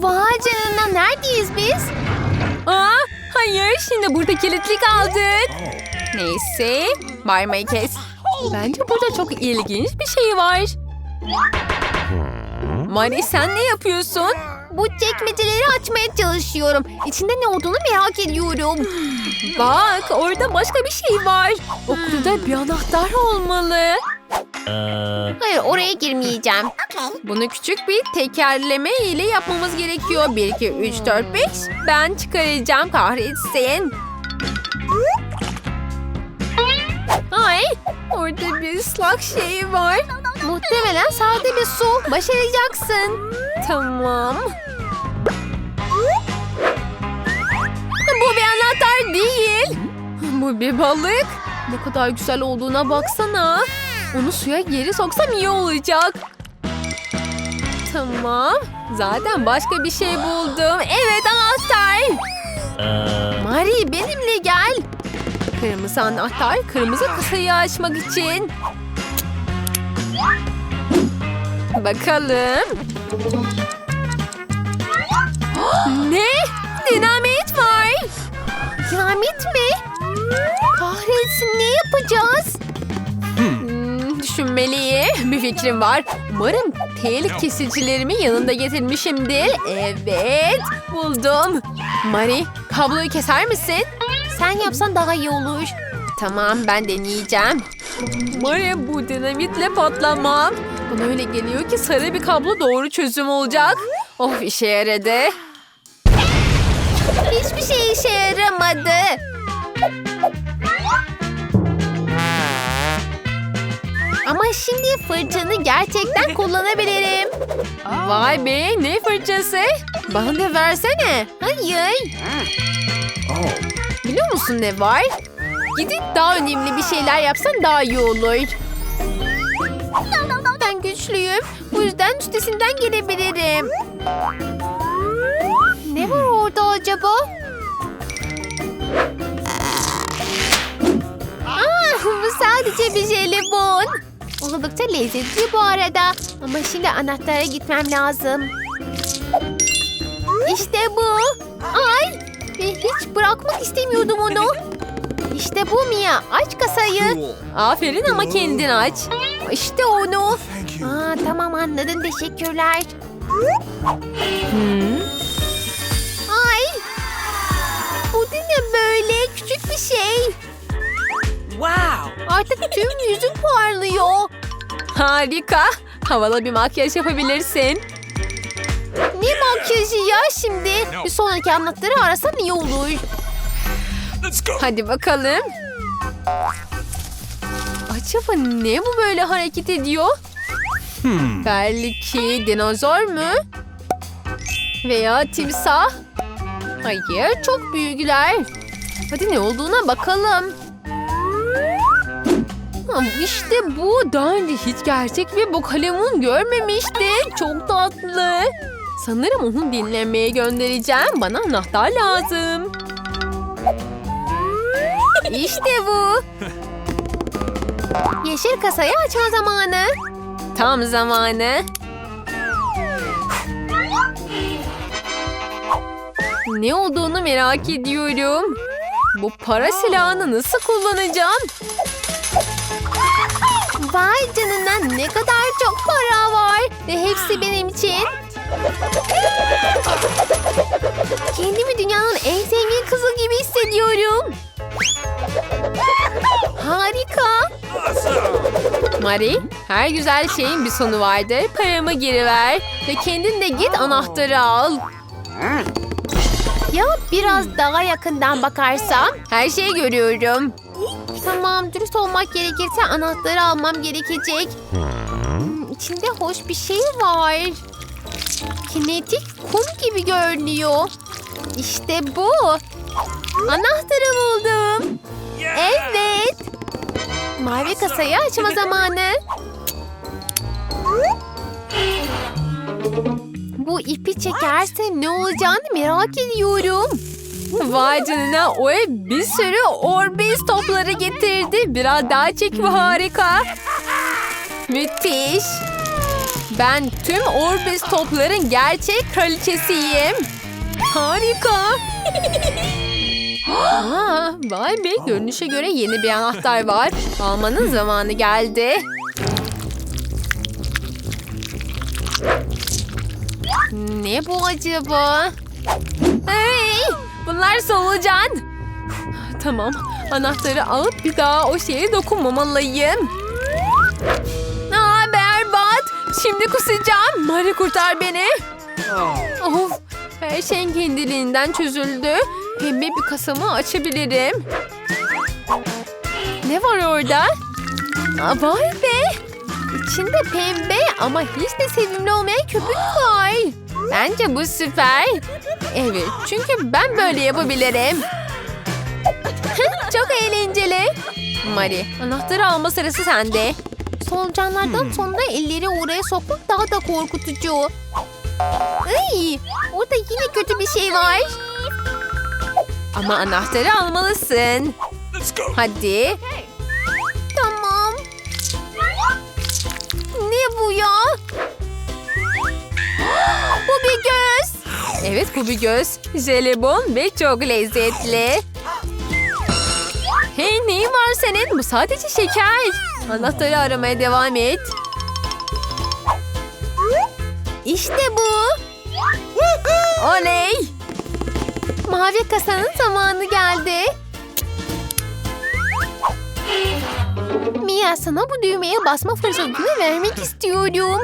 Vay canına neredeyiz biz? Aa, hayır şimdi burada kilitli kaldık. Neyse bağırmayı kes. Bence burada çok ilginç bir şey var. Mari sen ne yapıyorsun? Bu çekmeceleri açmaya çalışıyorum. İçinde ne olduğunu merak ediyorum. Bak orada başka bir şey var. O kutuda bir anahtar olmalı. Hayır oraya girmeyeceğim. Bunu küçük bir tekerleme ile yapmamız gerekiyor. 1, 2, 3, 4, 5. Ben çıkaracağım kahretsin. Ay orada bir ıslak şey var. Muhtemelen sade bir su. Başaracaksın. Tamam. Bu bir anahtar değil. Bu bir balık. Ne kadar güzel olduğuna baksana. Onu suya geri soksam iyi olacak. Tamam. Zaten başka bir şey buldum. Evet anahtar. Mari benimle gel. Kırmızı anahtar kırmızı kasayı açmak için. Bakalım. ne? Dinamit var. Dinamit mi? Kahretsin ne yapacağız? Düşünmeliyim. Bir fikrim var. Umarım tel kesicilerimi yanında getirmişimdir. Evet, buldum. Mari, kabloyu keser misin? Sen yapsan daha iyi olur. Tamam, ben deneyeceğim. Mari, bu dinamitle patlamam. Bana öyle geliyor ki sarı bir kablo doğru çözüm olacak. Of işe yaradı. Hiçbir şey işe yaramadı. Ama şimdi fırçanı gerçekten kullanabilirim. Vay be, ne fırçası? Bana da versene. Hayır. Biliyor musun ne var? Gidip daha önemli bir şeyler yapsan daha iyi olur. Ben güçlüyüm. Bu yüzden üstesinden gelebilirim. Ne var orada acaba? Aa, bu sadece bir jelibon. Oldukça lezzetli bu arada. Ama şimdi anahtara gitmem lazım. İşte bu. Ay! Ve hiç bırakmak istemiyordum onu. İşte bu Mia. Aç kasayı. Aferin ama kendin aç. İşte onu. Aa, tamam anladım. Teşekkürler. Hmm. Ay! Bu ne böyle? Küçük bir şey. Wow! Artık tüm yüzüm parlıyor. Harika. Havalı bir makyaj yapabilirsin. Ne makyajı ya şimdi? Bir sonraki anahtarı arasan iyi olur. Let's go! Hadi bakalım. Acaba ne bu böyle hareket ediyor? Hmm. Belki dinozor mu? Veya timsah? Hayır, çok büyükler. Hadi ne olduğuna bakalım. Ha, İşte bu. Daha önce hiç gerçek bir bokalemun görmemiştim. Çok tatlı. Sanırım onu dinlemeye göndereceğim. Bana anahtar lazım. İşte bu. Yeşil kasayı açma zamanı. Tam zamanı. Ne olduğunu merak ediyorum. Bu para silahını nasıl kullanacağım? Vay canına ne kadar çok para var. Ve hepsi benim için. Kendimi dünyanın en zengin kızı gibi hissediyorum. Harika. Mari, her güzel şeyin bir sonu vardır. Paramı geri ver ve kendin de git anahtarı al. Ya biraz daha yakından bakarsam? Her şeyi görüyorum. Tamam dürüst olmak gerekirse anahtarı almam gerekecek. Hmm, İçinde hoş bir şey var. Kinetik kum gibi görünüyor. İşte bu. Anahtarı buldum. Evet. Mavi kasayı açma zamanı. Bu ipi çekerse ne olacağını merak ediyorum. Vay canına o ev bir sürü Orbis topları getirdi. Biraz daha çek bu harika. Müthiş. Ben tüm Orbis topların gerçek kraliçesiyim. Harika. Aa, vay be görünüşe göre yeni bir anahtar var. Almanın zamanı geldi. Ne bu acaba? Hey, bunlar solucan. Tamam, anahtarı alıp bir daha o şeye dokunmamalıyım. Aa, berbat. Şimdi kusacağım. Mari kurtar beni. Of, her şey kendiliğinden çözüldü. Pembe bir kasamı açabilirim. Ne var orada? Aa, vay be. İçinde pembe ama hiç de sevimli olmayan köpük var. Bence bu süper. Evet çünkü ben böyle yapabilirim. Çok eğlenceli. Mari anahtarı alma sırası sende. Solucanlardan sonra elleri oraya sokmak daha da korkutucu. Ay, orada yine kötü bir şey var. Ama anahtarı almalısın. Hadi. Bu ya? Bu bir göz. Evet bu bir göz. Jelibon ve çok lezzetli. Hey neyin var senin? Bu sadece şeker. Anahtarı aramaya devam et. İşte bu. Oley. Mavi kasanın zamanı geldi. Mia sana bu düğmeye basma fırsatını vermek istiyorum.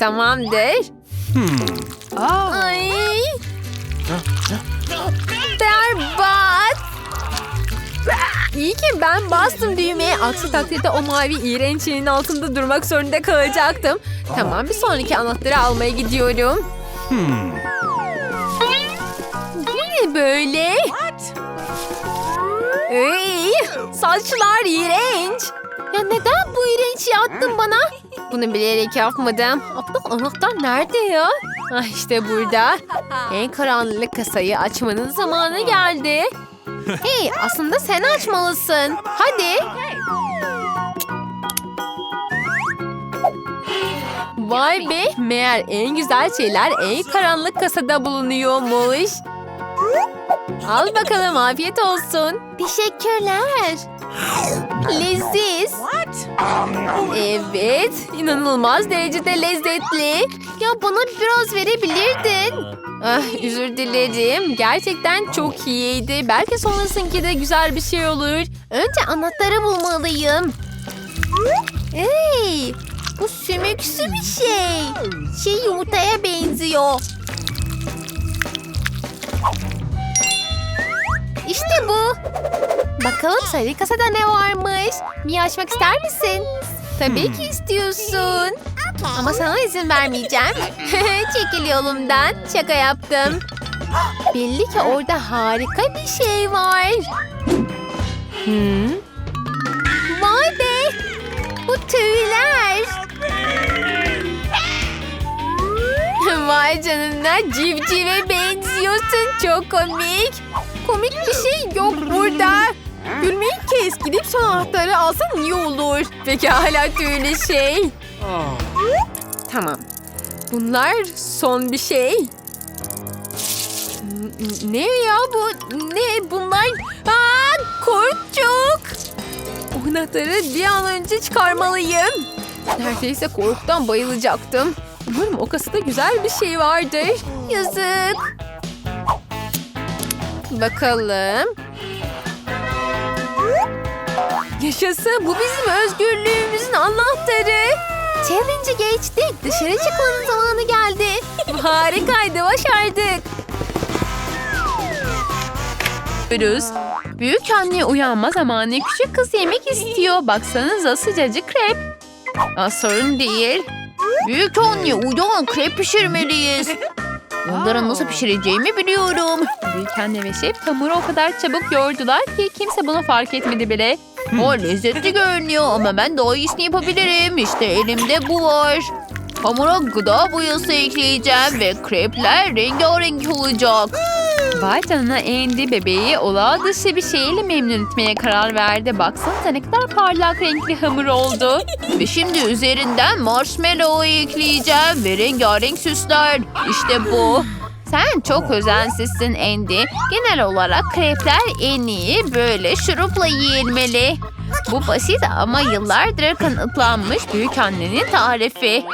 Tamamdır. Ay. Berbat. İyi ki ben bastım düğmeye. Aksi takdirde o mavi iğrenç şeyin altında durmak zorunda kalacaktım. Tamam bir sonraki anahtarı almaya gidiyorum. Bu ne böyle? Ey, saçlar iğrenç. Ya neden bu iğrenç attın bana? Bunu bilerek yapmadım. Aptal anahtar nerede ya? Ah işte burada. En karanlık kasayı açmanın zamanı geldi. Hey aslında sen açmalısın. Hadi. Vay be meğer en güzel şeyler en karanlık kasada bulunuyormuş. Al bakalım afiyet olsun. Teşekkürler. Leziz. Evet, inanılmaz derecede lezzetli. Ya bana biraz verebilirdin. Ah, özür dilerim. Gerçekten çok iyiydi. Belki sonrasınki de güzel bir şey olur. Önce anahtarı bulmalıyım. Hey, bu sümüksü bir şey. Şey yumurtaya benziyor. İşte bu. Bakalım sarı kasada ne varmış? Mia açmak ister misin? Tabii ki istiyorsun. Ama sana izin vermeyeceğim. Çekil yolumdan. Şaka yaptım. Belli ki orada harika bir şey var. Hmm. Vay be! Bu tüyler. Vay canına civcive benziyorsun. Çok komik. Komik bir şey yok burada. Gülmeyi kes. Gidip son anahtarı alsan iyi olur. Peki hala tüylü şey. Tamam. Bunlar son bir şey. Ne ya bu? Ne bunlar? Aa, korkçuk. O anahtarı bir an önce çıkarmalıyım. Neredeyse korkudan bayılacaktım. Umarım o kasada güzel bir şey vardır. Yazık. Bakalım. Yaşasın bu bizim özgürlüğümüzün anahtarı. Challenge'ı geçtik. Dışarı çıkmanın zamanı geldi. Harikaydı başardık. Görüyoruz. Büyük anne uyanma zamanı küçük kız yemek istiyor. Baksanıza sıcacık krep. Aa, sorun değil. Büyük anne uyan krep pişirmeliyiz. Onları nasıl pişireceğimi biliyorum. Büyük anne ve şef hamuru o kadar çabuk yoğurdular ki kimse bunu fark etmedi bile. O lezzetli görünüyor ama ben daha iyisini yapabilirim. İşte elimde bu var. Hamura gıda boyası ekleyeceğim ve krepler rengarenk olacak. Vay canına bebeği olağan dışı bir şeyle memnun etmeye karar verdi. Baksanıza ne kadar parlak renkli hamur oldu. ve şimdi üzerinden marshmallow ekleyeceğim ve rengarenk süsler. İşte bu. Sen çok özensizsin Andy. Genel olarak krepler en iyi böyle şurupla yiyilmeli. Bu basit ama yıllardır kanıtlanmış büyük annenin tarifi.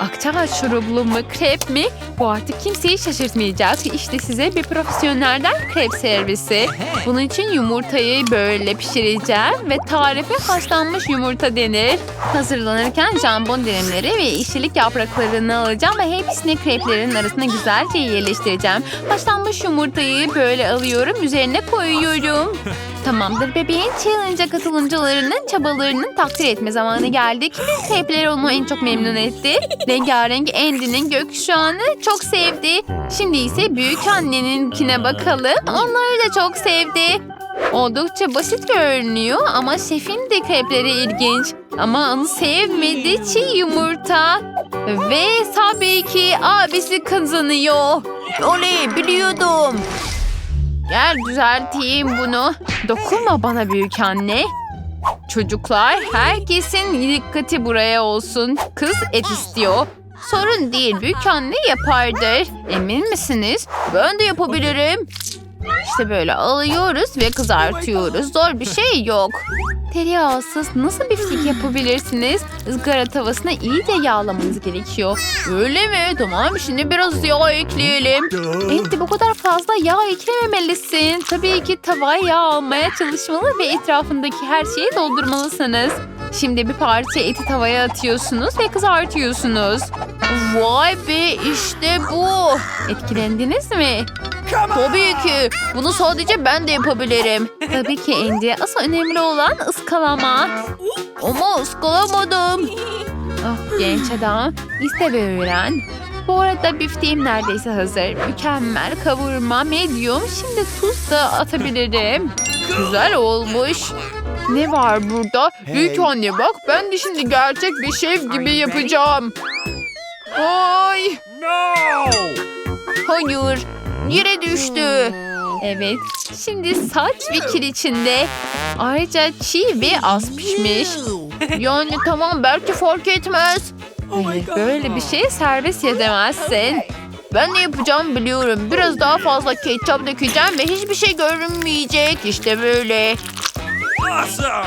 Akçabat şurublu mu krep mi? Bu artık kimseyi şaşırtmayacak. İşte size bir profesyonelden krep servisi. Bunun için yumurtayı böyle pişireceğim ve tarife haşlanmış yumurta denir. Hazırlanırken jambon dilimleri ve işçilik yapraklarını alacağım ve hepsini kreplerin arasına güzelce yerleştireceğim. Haşlanmış yumurtayı böyle alıyorum, üzerine koyuyorum. Tamamdır bebeğin challenge'a katılımcılarının çabalarının takdir etme zamanı geldi. Kimin krepleri onu en çok memnun etti? Rengarenk Andy'nin gökkuşağını çok sevdi. Şimdi ise büyük anneninkine bakalım. Onları da çok sevdi. Oldukça basit görünüyor ama şefin de krepleri ilginç. Ama onu sevmedi çiğ yumurta. Ve tabii ki abisi kazanıyor. Oley biliyordum. Gel düzelteyim bunu. Dokunma bana büyük anne. Çocuklar herkesin dikkati buraya olsun. Kız et istiyor. Sorun değil büyük anne yapardır. Emin misiniz? Ben de yapabilirim. İşte böyle alıyoruz ve kızartıyoruz. Zor bir şey yok. Tereyağsız nasıl biftek yapabilirsiniz? Izgara tavasına iyice yağlamanız gerekiyor. Öyle mi? Tamam şimdi biraz yağ ekleyelim. Enti bu kadar fazla yağ eklememelisin. Tabii ki tavaya yağ almaya çalışmalı ve etrafındaki her şeyi doldurmalısınız. Şimdi bir parça eti tavaya atıyorsunuz ve kızartıyorsunuz. Vay be işte bu. Etkilendiniz mi? Tabii ki. Bunu sadece ben de yapabilirim. Tabii ki Andy. Asıl önemli olan ıskalama. Ama ıskalamadım. Ah genç adam. İste ve öğren. Bu arada bifteğim neredeyse hazır. Mükemmel kavurma medium. Şimdi tuz da atabilirim. Güzel olmuş. Ne var burada? Büyük anne bak ben de şimdi gerçek bir şef gibi yapacağım. Ay No! hayır yere düştü. Evet şimdi saç ve kir içinde. Ayrıca çiğ ve az pişmiş. Yani tamam belki fark etmez. Hayır böyle bir şey servis edemezsin. Ben ne yapacağım biliyorum. Biraz daha fazla ketçap dökeceğim ve hiçbir şey görünmeyecek. İşte böyle. Awesome!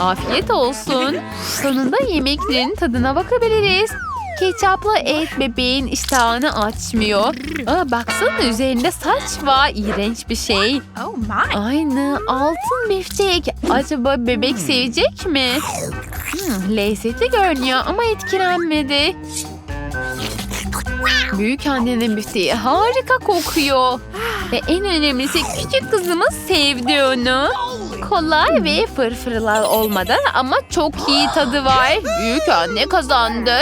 Afiyet olsun. Sonunda yemeklerin tadına bakabiliriz. Ketçaplı et bebeğin iştahını açmıyor. Aa, baksana üzerinde saç var. İğrenç bir şey. Oh my. Aynı altın biftek. Acaba bebek sevecek mi? Hmm, lezzetli görünüyor ama etkilenmedi. Büyük annenin bifteği harika kokuyor. Ve en önemlisi küçük kızımız sevdi onu. Kolay ve fırfırlar olmadan ama çok iyi tadı var. Büyük anne kazandı.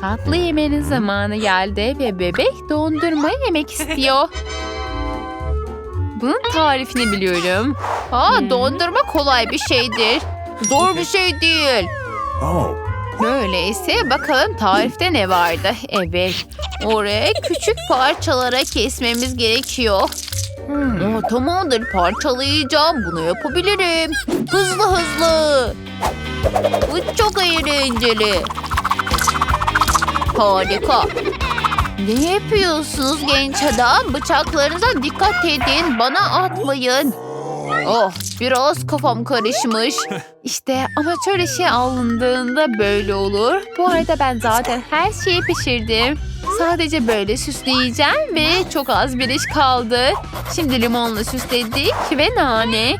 Tatlı yemenin zamanı geldi ve bebek dondurma yemek istiyor. Bunun tarifini biliyorum. Aa, dondurma kolay bir şeydir. Zor bir şey değil. Oh. Öyleyse bakalım tarifte ne vardı? Evet. Oraya küçük parçalara kesmemiz gerekiyor. Aa, tamamdır parçalayacağım. Bunu yapabilirim. Hızlı hızlı. Bu çok eğlenceli. Harika. Ne yapıyorsunuz genç adam? Bıçaklarınıza dikkat edin. Bana atmayın. Oh biraz kafam karışmış. İşte amatör işe alındığında böyle olur. Bu arada ben zaten her şeyi pişirdim. Sadece böyle süsleyeceğim ve çok az bir iş kaldı. Şimdi limonla süsledik ve nane.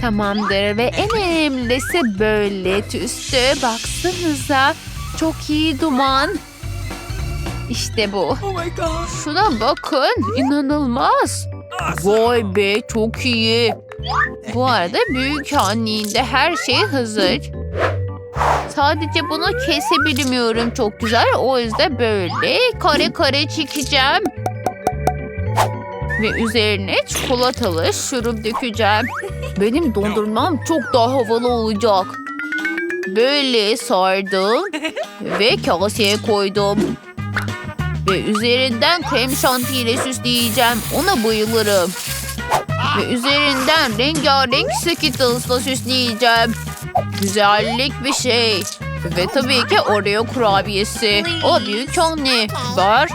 Tamamdır ve en önemlisi böyle üstü baksanıza. Çok iyi duman. İşte bu. Oh. Şuna bakın. inanılmaz. Vay be çok iyi. Bu arada büyük anninde her şey hazır. Sadece bunu kesebilmiyorum çok güzel. O yüzden böyle kare kare çekeceğim. Ve üzerine çikolatalı şurup dökeceğim. Benim dondurmam çok daha havalı olacak. Böyle sardım ve kaseye koydum. Ve üzerinden krem şanti ile süsleyeceğim. Ona bayılırım. Ve üzerinden rengarenk Skittles'la süsleyeceğim. Güzellik bir şey. Ve tabii ki Oreo kurabiyesi. O büyük anne. Var.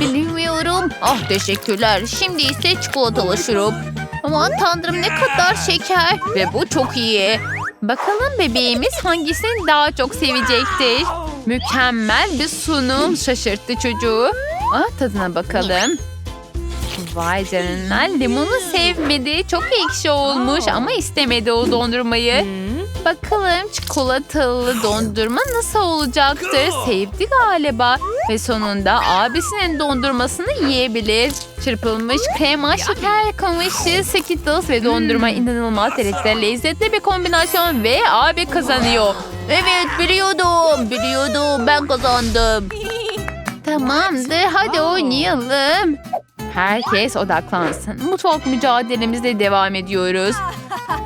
Bilmiyorum. Ah teşekkürler. Şimdi ise çikolatalı şurup. Aman tanrım ne kadar şeker. Ve bu çok iyi. Bakalım bebeğimiz hangisini daha çok sevecektir. Mükemmel bir sunum şaşırttı çocuğu. Ah tadına bakalım. Vay canına limonu sevmedi. Çok ekşi olmuş ama istemedi o dondurmayı. Bakalım çikolatalı dondurma nasıl olacaktır? Sevdi galiba. Ve sonunda abisinin dondurmasını yiyebilir. Çırpılmış krema, şeker kamışı, Skittles ve dondurma inanılmaz derecede lezzetli bir kombinasyon ve abi kazanıyor. Evet biliyordum, biliyordum ben kazandım. Tamamdır hadi oynayalım. Herkes odaklansın. Mutfak mücadelemizle devam ediyoruz.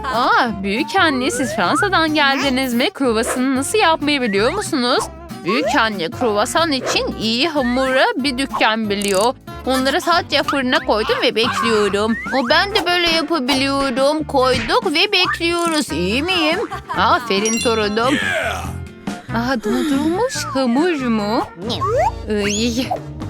Aa, büyük anne siz Fransa'dan geldiniz mi? Kruvasanı nasıl yapmayı biliyor musunuz? Büyük anne kruvasan için iyi hamura bir dükkan biliyor. Onları sadece fırına koydum ve bekliyorum. O ben de böyle yapabiliyorum. Koyduk ve bekliyoruz. İyi miyim? Aferin torunum. Aha dondurulmuş hamur mu? Iy,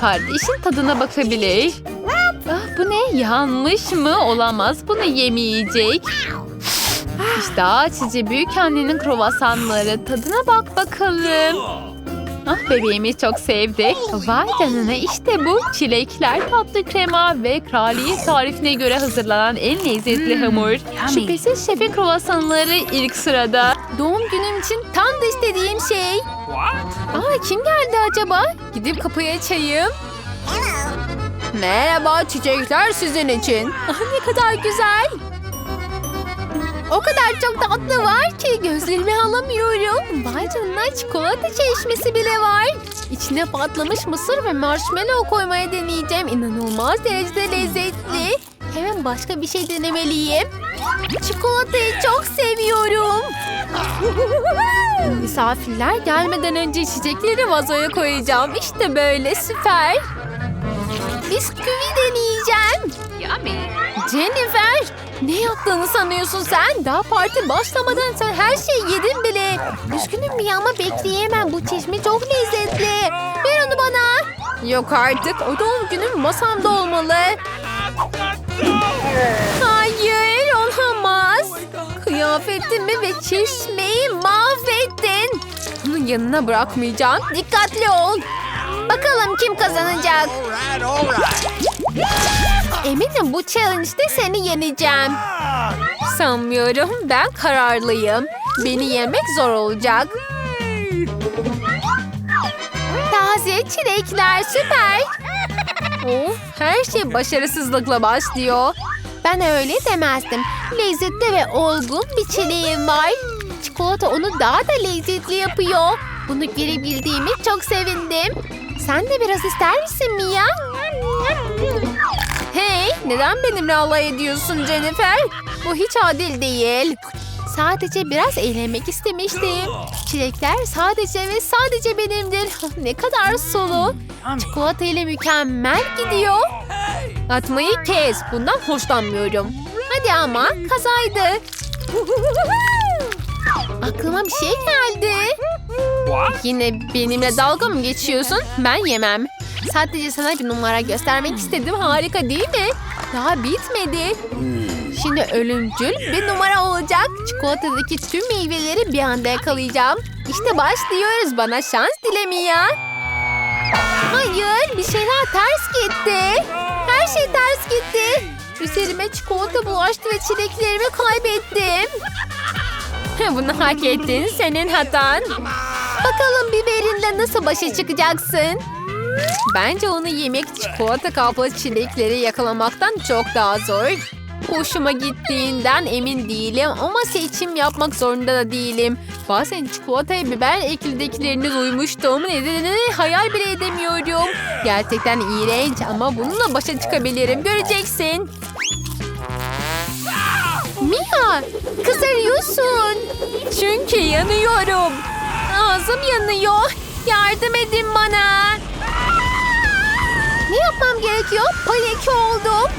Kardeşin tadına bakabilir. Ah, bu ne? Yanmış mı? Olamaz. Bunu yemeyecek. İşte açıcı büyük annenin kruvasanları. Tadına bak bakalım. Ah bebeğimi çok sevdi. Vay canına işte bu. Çilekler, tatlı krema ve kraliyet tarifine göre hazırlanan en lezzetli hamur. Şüphesiz şefin kruvasanları ilk sırada. Doğum günüm için tam da istediğim şey. What? Aa kim geldi acaba? Gidip kapıyı açayım. Merhaba çiçekler sizin için. Ah ne kadar güzel. O kadar çok tatlı var ki gözlerimi alamıyorum. Vay canına çikolata çeşmesi bile var. İçine patlamış mısır ve marshmallow koymaya deneyeceğim. İnanılmaz derecede lezzetli. Hemen başka bir şey denemeliyim. Çikolatayı çok seviyorum. Misafirler gelmeden önce içecekleri vazoya koyacağım. İşte böyle süper. Bisküvi deneyeceğim. Jennifer, ne yaptığını sanıyorsun sen? Daha parti başlamadan sen her şeyi yedin bile. Üzgünüm bir ama bekleyemem. Bu çeşme çok lezzetli. Ver onu bana. Yok artık. O doğum günüm masamda olmalı. Hayır, olamaz. Kıyafetimi ve çeşmeyi mahvettin. Bunu yanına bırakmayacağım. Dikkatli ol. Bakalım kim kazanacak? Eminim bu challenge'de seni yeneceğim. Sanmıyorum. Ben kararlıyım. Beni yemek zor olacak. Taze çilekler süper. Of, her şey başarısızlıkla başlıyor. Ben öyle demezdim. Lezzetli ve olgun bir çileğim var. Çikolata onu daha da lezzetli yapıyor. Bunu görebildiğimi çok sevindim. Sen de biraz ister misin Mia? Hey, neden benimle alay ediyorsun Jennifer? Bu hiç adil değil. Sadece biraz eğlenmek istemiştim. Çilekler sadece ve sadece benimdir. ne kadar sulu. Çikolata ile mükemmel gidiyor. Atmayı kes. Bundan hoşlanmıyorum. Hadi ama kazaydı. Aklıma bir şey geldi. Yine benimle dalga mı geçiyorsun? Ben yemem. Sadece sana bir numara göstermek istedim. Harika değil mi? Daha bitmedi. Şimdi ölümcül bir numara olacak. Çikolatadaki tüm meyveleri bir anda yakalayacağım. İşte başlıyoruz. Bana şans dile Mia. Hayır, bir şeyler ters gitti. Her şey ters gitti. Üzerime çikolata bulaştı ve çileklerimi kaybettim. Bunu hak ettin. Senin hatan. Bakalım biberinle nasıl başa çıkacaksın? Bence onu yemek çikolata kaplı çilekleri yakalamaktan çok daha zor. Hoşuma gittiğinden emin değilim ama seçim yapmak zorunda da değilim. Bazen çikolataya biber eklidekilerini duymuştum. Nedenini hayal bile edemiyorum. Gerçekten iğrenç ama bununla başa çıkabilirim. Göreceksin. Mia, kızarıyorsun. Çünkü yanıyorum. Ağzım yanıyor. Yardım edin bana. Ne yapmam gerekiyor? Panik oldum.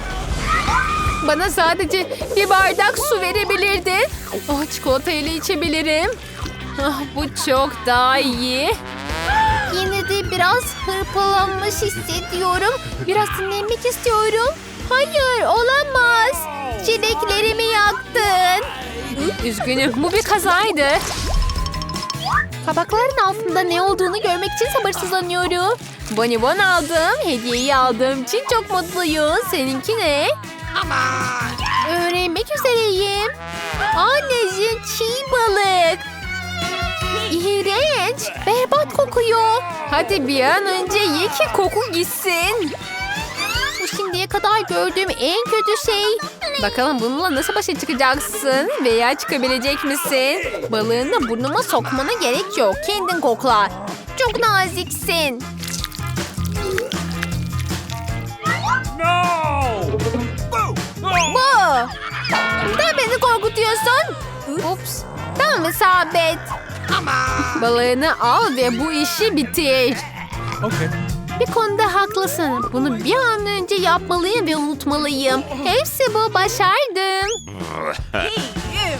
Bana sadece bir bardak su verebilirdin. Oh, çikolata ile içebilirim. Ah, bu çok daha iyi. Yine de biraz hırpalanmış hissediyorum. Biraz dinlenmek istiyorum. Hayır, olamaz. Çileklerimi yaktın. Üzgünüm, bu bir kazaydı. Kabakların altında ne olduğunu görmek için sabırsızlanıyorum. Bonibon aldım, hediyeyi aldığım için çok mutluyum. Seninki ne? Öğrenmek üzereyim. Anneciğim çiğ balık. İğrenç. Berbat kokuyor. Hadi bir an önce ye ki koku gitsin. Bu şimdiye kadar gördüğüm en kötü şey. Bakalım bununla nasıl başa çıkacaksın veya çıkabilecek misin? Balığını burnuma sokmana gerek yok. Kendin kokla. Çok naziksin. No! Beni korkutuyorsun? Ups. Tamam isabet. Balığını al ve bu işi bitir. Okay. Bir konuda haklısın. Bunu bir an önce yapmalıyım ve unutmalıyım. Hepsi bu. Başardım.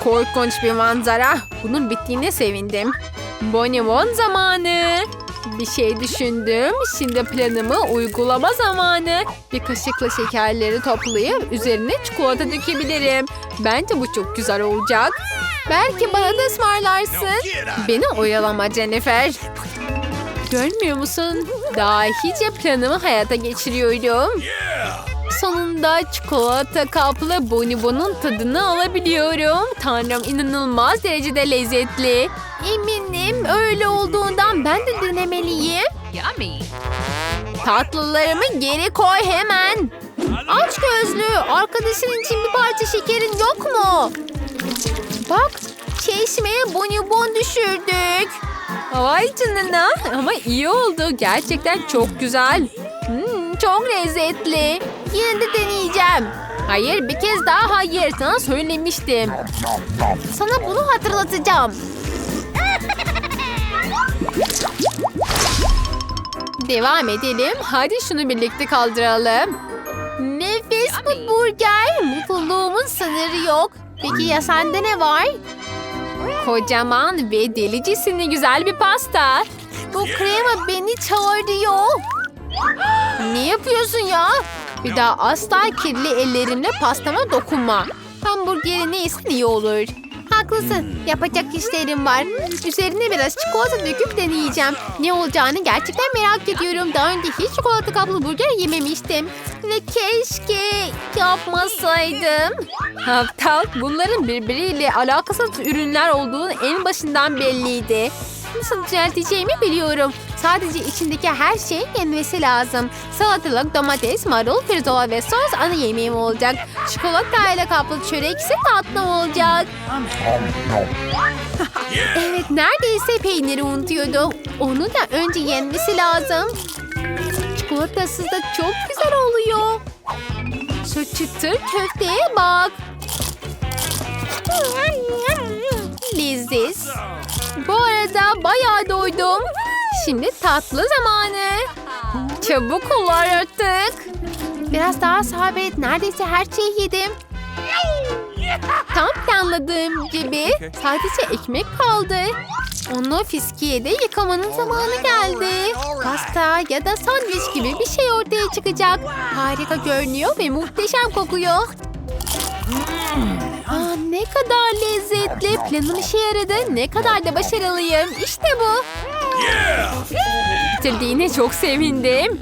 Korkunç bir manzara. Bunun bittiğine sevindim. Bonibon zamanı. Bir şey düşündüm. Şimdi planımı uygulama zamanı. Bir kaşıkla şekerleri toplayıp üzerine çikolata dökebilirim. Bence bu çok güzel olacak. Belki bana da ısmarlarsın. Beni oyalama Jennifer. Görmüyor musun? Dahice planımı hayata geçiriyorum. Sonunda çikolata kaplı bonibonun tadını alabiliyorum. Tanrım inanılmaz derecede lezzetli. Eminim öyle olduğundan ben de denemeliyim. Tatlılarımı geri koy hemen. Aç gözlü. Arkadaşın için bir parça şekerin yok mu? Bak çeşmeye bonibon düşürdük. Vay canına ama iyi oldu. Gerçekten çok güzel. Hmm, çok lezzetli. Yine de deneyeceğim. Hayır bir kez daha hayır sana söylemiştim. Sana bunu hatırlatacağım. Devam edelim. Hadi şunu birlikte kaldıralım. Nefis bu burger. Mutluluğumun sınırı yok. Peki ya sende ne var? Kocaman ve delicesine güzel bir pasta. Bu krema beni çağırıyor. Ne yapıyorsun ya? Bir daha asla kirli ellerimle pastama dokunma. Hamburgeri neyse iyi olur. Haklısın. Yapacak işlerim var. Üzerine biraz çikolata döküp deneyeceğim. Ne olacağını gerçekten merak ediyorum. Daha önce hiç çikolata kaplı burger yememiştim. Ve keşke yapmasaydım. Aptal bunların birbiriyle alakasız ürünler olduğunu en başından belliydi. Nasıl düzelteceğimi biliyorum. Sadece içindeki her şeyin yenmesi lazım. Salatalık, domates, marul, pirzola ve sos ana yemeğim olacak. Çikolata ile kaplı çörek ise tatlı olacak. Evet neredeyse peyniri unutuyordum. Onu da önce yenmesi lazım. Çikolatasız da çok güzel oluyor. Şu çıtır köfteye bak. Leziz. Bu arada bayağı doydum. Şimdi tatlı zamanı. Çabuk ol artık. Biraz daha sabret. Neredeyse her şeyi yedim. Tam planladığım gibi sadece ekmek kaldı. Onu fiskiyede yıkamanın zamanı geldi. Pasta ya da sandviç gibi bir şey ortaya çıkacak. Harika görünüyor ve muhteşem kokuyor. Aa, ne kadar lezzetli. Planım işe yaradı. Ne kadar da başarılıyım. İşte bu. Bitirdiğine çok sevindim.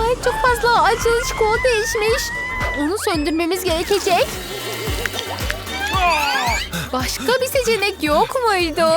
Ay çok fazla acılı çikolata içmiş. Onu söndürmemiz gerekecek. Başka bir seçenek yok muydu?